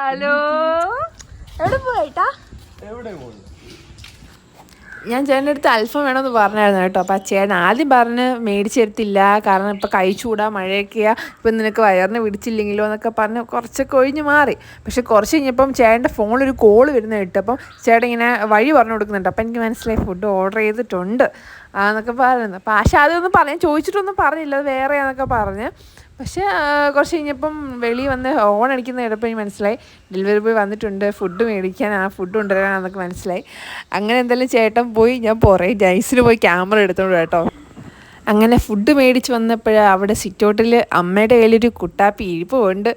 Hello? എവിടെ പോയിട്ടാ എവിടെ പോയി? ഞാൻ ചേട്ടന്റെ അടുത്ത് അൽഫം വേണമെന്ന് പറഞ്ഞായിരുന്നു കേട്ടോ. അപ്പം ചേട്ടൻ ആദ്യം പറഞ്ഞ് മേടിച്ചെടുത്തില്ല. കാരണം ഇപ്പം കഴിച്ചുകൂടാ മഴയൊക്കെയാ. ഇപ്പം നിനക്ക് വയറിന് പിടിച്ചില്ലെങ്കിലോ എന്നൊക്കെ പറഞ്ഞ് കുറച്ചൊക്കെ ഒഴിഞ്ഞ് മാറി. പക്ഷെ കുറച്ച് കഴിഞ്ഞപ്പം ചേട്ടന്റെ ഫോണിലൊരു കോൾ വരുന്ന കേട്ടു അപ്പം ചേട്ടൻ ഇങ്ങനെ വഴി പറഞ്ഞു കൊടുക്കുന്നുണ്ട്. അപ്പം എനിക്ക് മനസ്സിലായി ഫുഡ് ഓർഡർ ചെയ്തിട്ടുണ്ട്. എന്നൊക്കെ പറയുന്നു. അപ്പം ആശ അതൊന്നും പറയാൻ ചോദിച്ചിട്ടൊന്നും പറഞ്ഞില്ല അത് വേറെയാന്നൊക്കെ പറഞ്ഞ്. പക്ഷേ കുറച്ച് കഴിഞ്ഞപ്പം വെളി വന്ന് ഓൺ അടിക്കുന്ന എനിക്ക് മനസ്സിലായി. ഡെലിവറി ബോയ് വന്നിട്ടുണ്ട് ഫുഡ് മേടിക്കാൻ ആ ഫുഡ് കൊണ്ടുവരാനാന്നൊക്കെ മനസ്സിലായി. അങ്ങനെ എന്തായാലും ചേട്ടൻ പോയി ഞാൻ പുറേ ജൈസിന് പോയി ക്യാമറ എടുത്തോണ്ട് കേട്ടോ അങ്ങനെ ഫുഡ് മേടിച്ച് വന്നപ്പോഴാണ് അവിടെ സിറ്റൗട്ടിൽ അമ്മയുടെ കയ്യിലൊരു കുട്ടാപ്പി ഇരിപ്പുണ്ട്.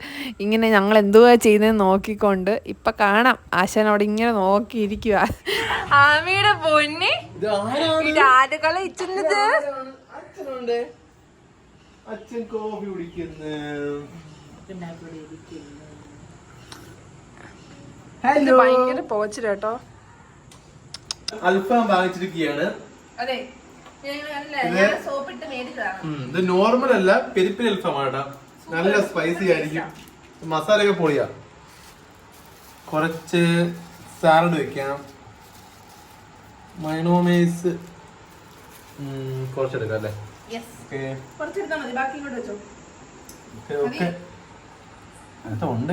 ഇങ്ങനെ ഞങ്ങൾ എന്തുവാ ചെയ്യുന്നത് നോക്കിക്കൊണ്ട് ഇപ്പം കാണാം. ആശാൻ അവിടെ ഇങ്ങനെ നോക്കിയിരിക്കുക ആമയുടെ പൊന്നി. ഇത് ആരാണ്? ഇത് ആരുകളെ ഇച്ചുന്നത് അച്ഛനുണ്ട്. അച്ഛൻ കോഫി കുടിക്കുന്നു. ഭയങ്കര പോച്ചിരട്ടോ അൽഫാം വാങ്ങിച്ചിരിക്കുകയാണ്. അതെ. ഇത് നോർമൽ അല്ല പെരിപ്പിരി അൽഫാമാണ് നല്ല സ്പൈസി ആയിരിക്കും. മസാല ഒക്കെ പൊളിയാ. കുറച്ച് സാലഡ് വെക്കാം. മൈനോമേസ് കുറച്ചെടുക്കാം അല്ലേ? ഉണ്ട്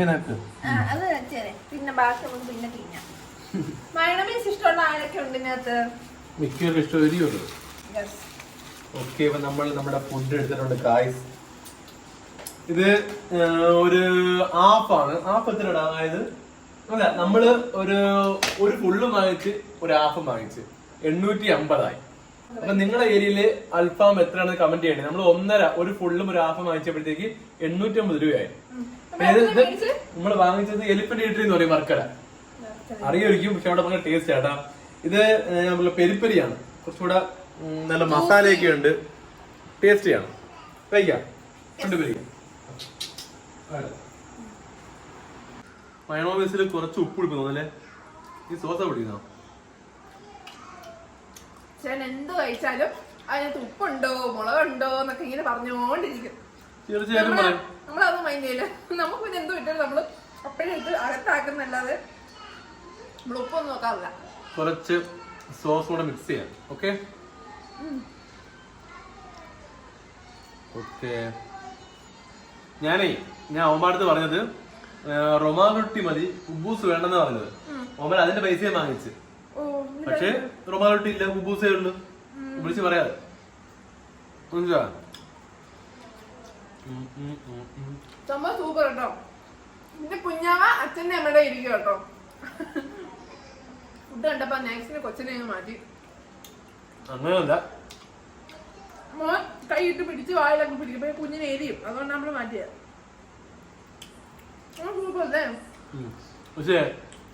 പിന്നെ ബാക്കി നമുക്ക് പിന്നെ തിന്നാം. മയണമീസ് ഇഷ്ടമുള്ള ആരൊക്കെ ഉണ്ട് ഇതിനകത്ത്? മിക്കവർക്കും ഇഷ്ടം എരിയുള്ളൂ ഓക്കെ ഇപ്പൊ നമ്മൾ നമ്മുടെ ഫുഡ് എടുത്തിട്ടുണ്ട് കായ്സ് ഇത് ഒരു ഒരു ആപ്പാണ് ഹാഫ് എത്രയാണ് അതായത് അല്ല നമ്മൾ ഒരു ഒരു ഫുള്ള് വാങ്ങിച്ച് ഒരു ഹാഫും വാങ്ങിച്ച്. എണ്ണൂറ്റി അമ്പതായി അപ്പൊ നിങ്ങളുടെ ഏരിയയിൽ അൽഫാം എത്രയാണ് കമന്റ് ചെയ്യണേ നമ്മൾ ഒന്നര ഒരു ഫുള്ളും ഒരു ഹാഫും വാങ്ങിച്ചപ്പോഴത്തേക്ക് എണ്ണൂറ്റി അമ്പത് രൂപയായി ഇത് നമ്മൾ വാങ്ങിച്ചത് എലിഫന്റ് ഇട്ടി എന്ന് പറയും വർക്കല. അറിയായിരിക്കും പക്ഷെ അവിടെ ഭയങ്കര ടേസ്റ്റ് ആട്ടാ. ഇത് നമ്മൾ നമ്മളെ പെരിപ്പരിയാണ്. കുറച്ചുകൂടെ നല്ല മസാലയൊക്കെ ഉണ്ട്. ടേസ്റ്റിയാണ്. കഴിക്കാം. കൊണ്ടുവരിക മയണോമൈസിൽ കുറച്ച് ഉപ്പ് പിടിക്കുന്നു അല്ലേ? ഈ സോസ പിടിക്കുന്നോ ചേട്ടൻ എന്ത് കഴിച്ചാലും അതിനകത്ത് ഉപ്പുണ്ടോ മുളകുണ്ടോ എന്നൊക്കെ ഇങ്ങനെ പറഞ്ഞുകൊണ്ടിരിക്കും തീർച്ചയായിട്ടും നമ്മളതൊന്നും മൈൻഡ് ചെയ്യില്ല. നമുക്ക് പിന്നെ എന്ത് കിട്ടിയാലും നമ്മൾ അപ്പോഴും ഇത് അകത്താക്കുന്നല്ലാതെ നമ്മൾ ഉപ്പൊന്നും നോക്കാറില്ല. കുറച്ച് സോസ് കൂടെ മിക്സ് ചെയ്യാം. Okay okay. ഞാനേ ഞാൻ ഓമാടുത്ത് പറഞ്ഞത് റൊമാനൊട്ടി മതി ഉബൂസ് വേണ്ടെന്ന് പറഞ്ഞത്. ഓമൻ അതിന്റെ പൈസയും വാങ്ങിച്ച്. പക്ഷേ റൊമാനൊട്ടി ഇല്ല ഉബൂസേ ഉള്ളു. വിളിച്ച് പറയാതെ മനസ്സിലാ. സംഭവം സൂപ്പർ കേട്ടോ. പിന്നെ കുഞ്ഞാവ അച്ഛന്റെ അമ്മയുടെ ഇരിക്കും കേട്ടോ. ഫുഡ് കണ്ടപ്പോ നാക്സിനെ കൊച്ചിനെ മാറ്റി. അങ്ങനെയല്ല മോൻ കൈയിട്ട് പിടിച്ച് വായിലൊക്കെ പിടിക്കും. കുഞ്ഞിനെ എരിയും. അതുകൊണ്ട് നമ്മൾ മാറ്റിയത്. പക്ഷേ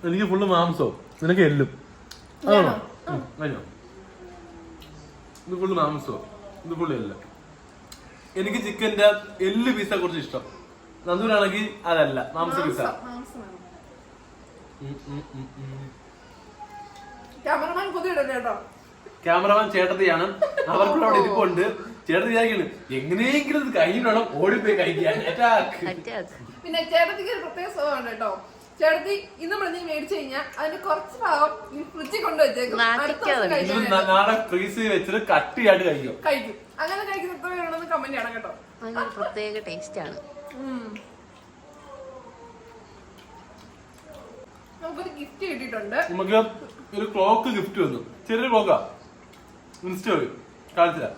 എനിക്ക് ഫുള്ള് മാംസോ നിനക്ക് എല്ലും. അതാണോ? കഴിഞ്ഞോ? ഇത് ഫുള്ള് മാംസോ ഇത് ഫുള്ള് എല്ല. എനിക്ക് ചിക്കന്റെ എല്ല് പീസ കുറച്ച് ഇഷ്ടം. നന്ദൂരാണെങ്കിൽ അതല്ല. മാംസ പീസ ക്യാമറമാൻ കൊതിയിടല്ലേ കേട്ടോ. ക്യാമറമാൻ ചേട്ടത്തിയാണ്. അവർക്കുള്ള അവിടെ ഇരിപ്പുണ്ട്. ചേട്ടത്തി വിചാരിക്കുന്നു എങ്ങനെയെങ്കിലും ഇത് കഴിഞ്ഞിടണം ഓടിപ്പോയി കഴിക്കാൻ. പിന്നെ ചേട്ടത്തിക്ക് ഒരു പ്രത്യേക സ്വഭാവമാണ് കേട്ടോ. ചേട്ടത്തി ഇന്ന് നമ്മൾ മേടിച്ചു കഴിഞ്ഞാൽ അതിന്റെ കുറച്ച് ഭാഗം ഈ ഫ്രിഡ്ജിൽ കൊണ്ട് വെച്ചേക്കും. അടുത്ത ദിവസം ഇത് കഴിക്കാൻ ന- നാളെ ഫ്രീസ് വെച്ചിട്ട് കട്ടിയായിട്ട് കഴിക്കും. കഴിക്കും. അങ്ങനെ കഴിക്കുന്ന എത്ര പേരുണ്ടെന്ന് കമന്റ് ചെയ്യണം കേട്ടോ. പ്രത്യേക ടേസ്റ്റ് ആണ്. നമുക്കൊരു ഗിഫ്റ്റ് കിട്ടിയിട്ടുണ്ട്. നമുക്ക് ഒരു ക്ലോക്ക് ഗിഫ്റ്റ് വന്നു. ചെറിയൊരു ക്ലോക്കാ ഇൻസ്റ്റ വഴി കാണിച്ചില്ല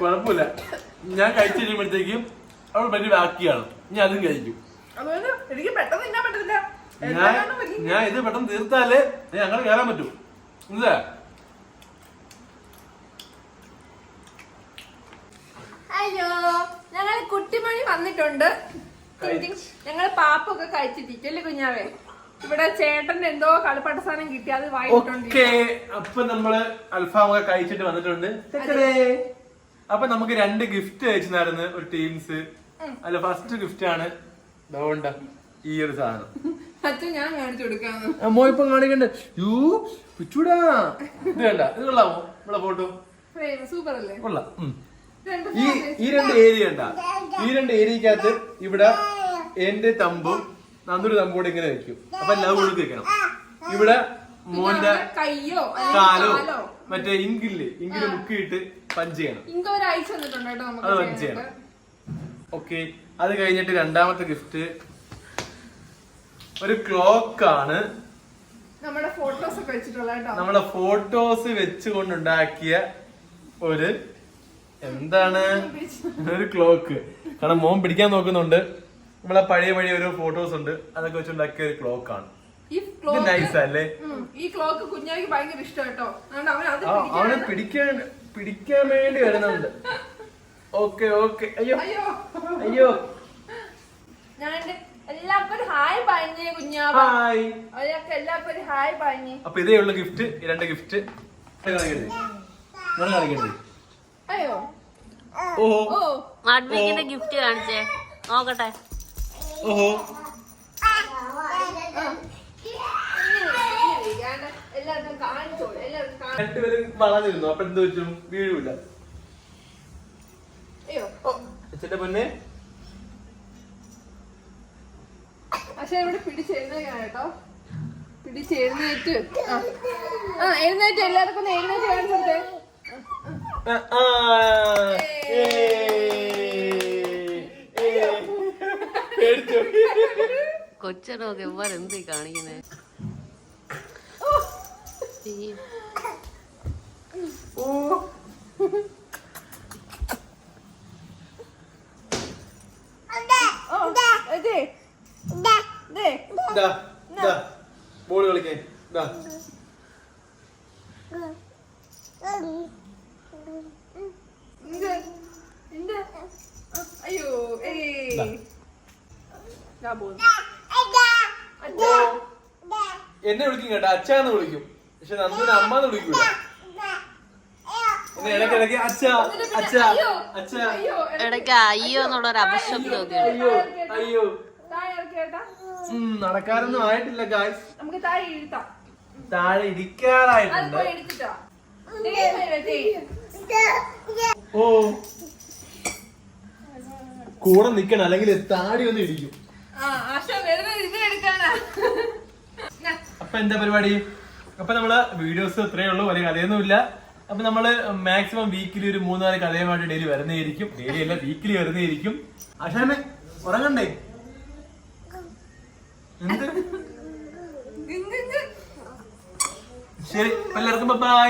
കുഴപ്പമില്ല. ഞാൻ കഴിച്ചു കഴിയുമ്പോഴത്തേക്കും അവൾ വലിയ ബാക്കിയാണ്. ഞാൻ അതും കഴിക്കും. അതുകൊണ്ട് എനിക്ക് പെട്ടെന്ന് തിന്നാൻ പറ്റത്തില്ല. ഞാൻ ഞാൻ ഇത് പെട്ടെന്ന് തീർത്താലേ ഞങ്ങൾ കയറാൻ പറ്റൂ. എന്താ? അയ്യോ ഞങ്ങൾ കുട്ടിമണി വന്നിട്ടുണ്ട്. ഞങ്ങൾ പാപ്പൊക്കെ കഴിച്ചിട്ടില്ലേ കുഞ്ഞാവേ? ഇവിടെ ചേട്ടന്റെ എന്തോ കളിപ്പാട്ട സാധനം കിട്ടി അത് വായിട്ടുണ്ട് അപ്പൊ നമ്മൾ അൽഫാം ഒക്കെ കഴിച്ചിട്ട് വന്നിട്ടുണ്ട്. അപ്പൊ നമുക്ക് രണ്ട് ഗിഫ്റ്റ് അയച്ചിരുന്നു ഒരു ടീംസ് അല്ല ഫസ്റ്റ് ഗിഫ്റ്റ് ആണ് ദോണ്ട ഈ ഒരു സാധനം. ഞാൻ കാണിച്ചു ഇപ്പൊ കാണിക്കണ്ട്. യൂ പിച്ചൂടാ. ഇത് കണ്ട ഇത് കൊള്ളാമോ? ഇവിടെ ഫോട്ടോ സൂപ്പർ അല്ലേ കൊള്ളാം. ഈ ഈ രണ്ട് ഏരിയ ഉണ്ടാ. ഈ രണ്ട് ഏരിയക്കകത്ത് ഇവിടെ എന്റെ തമ്പും നന്ദൊരു തമ്പും കൂടെ ഇങ്ങനെ വെക്കും അപ്പൊ ലവ് കൊടുത്ത് വെക്കണം. ഇവിടെ മോന്റെ കയ്യോ കാലോ മറ്റേ ഇങ്കില്ലേ ഇങ്കിൽ മുക്കിയിട്ട് പഞ്ച് ചെയ്യണം. അത് പഞ്ച് ചെയ്യണം. ഓക്കെ. അത് കഴിഞ്ഞിട്ട് രണ്ടാമത്തെ ഗിഫ്റ്റ്. ഒരു ക്ലോക്ക് ആണ് നമ്മുടെ ഫോട്ടോസ് വെച്ചിട്ടുള്ള നമ്മുടെ ഫോട്ടോസ് വെച്ചുകൊണ്ടുണ്ടാക്കിയ ഒരു എന്താണ്? ഒരു ക്ലോക്ക് കാരണം മോൻ പിടിക്കാൻ നോക്കുന്നുണ്ട്. നമ്മളെ പഴയ പഴയ ഓരോ ഫോട്ടോസ് ഉണ്ട്. അതൊക്കെ വെച്ചുണ്ടാക്കിയ ഒരു ക്ലോക്ക് ആണ്. നൈസ് അല്ലേ? ഈ ക്ലോക്ക് കുഞ്ഞാക്ക് ഭയങ്കര ഇഷ്ടം കേട്ടോ. അവന് പിടിക്കാൻ പിടിക്കാൻ വേണ്ടി വരുന്നുണ്ട്. Okay okay. അയ്യോ. അയ്യോ. അപ്പൊ ഇതേ ഉള്ള ഗിഫ്റ്റ് രണ്ട് ഗിഫ്റ്റ് കാണിക്കരുത്. നിങ്ങൾ കാണിക്കരുത്. അയ്യോ. ഓഹോ ഓ. മാഡ്വിക്കിന്റെ ഗിഫ്റ്റ് കാണിച്ചേ. നോക്കട്ടെ. ഓഹോ. രണ്ടുപേരും വളർന്നിരുന്നു. അപ്പൊ എന്ത് പറ്റും? വീഴൂല. അച്ഛന്റെ പൊന്നെ. പക്ഷെ ഇവിടെ പിടിച്ചെഴുന്നേക്കാണ് കേട്ടോ. പിടിച്ചെഴുന്നേറ്റ് ആ. ആ എഴുന്നേറ്റ് എല്ലാവർക്കും എഴുന്നേറ്റ് കാണിച്ചു കൊടുത്തേ ആ, ആ, ഏയ്, ഏയ്. പേടിച്ചു കൊച്ചനൊക്കെ ഇവരെന്ത് കാണിക്കുന്നേ ഓ ഓ അതെ ദേ ദാ ദാ ബോൾ കളിക്കേ എന്ത്? എന്ത്? അയ്യോ ഏയ്. ദാ. എന്നെ വിളിക്കും കേട്ടോ അച്ഛന്ന് വിളിക്കും. പക്ഷെ നന്ദുവിനെ വിളിക്കൂല. എന്നെ ഇടയ്ക്കിടയ്ക്ക് അച്ഛ അച്ഛ അച്ഛ. അയ്യോ അപശബ്ദമൊക്കെ ഉണ്ട് അയ്യോ ഉം, നടക്കാനൊന്നും ആയിട്ടില്ല ഗായ്സ് നമുക്ക് താഴെ താഴെ അത് ഇരിക്കാറായിട്ടുണ്ട് പോയി എടുത്തിട്ടാ. ഓ. കൂടെ നിക്കണം അല്ലെങ്കിൽ താടി ഒന്ന് ഇടിക്കും ആ ആശ വരുന്നത് ഇതിനെടുക്കാനാ നാ. അപ്പൊ എന്താ പരിപാടി? അപ്പൊ നമ്മൾ വീഡിയോസ് ഇത്രയേ ഉള്ളൂ വലിയ കഥയൊന്നുമില്ല. അപ്പൊ നമ്മൾ മാക്സിമം വീക്കിലി ഒരു മൂന്നാൽ കഥയുമായിട്ട് ഡെയിലി വരുന്നേയിരിക്കും ഡെയിലി അല്ല വീക്കിലി വരുന്നേയിരിക്കും ആശാനെ ഉറങ്ങണ്ടേ? എന്ത്. ശരി എല്ലാവർക്കും ബൈ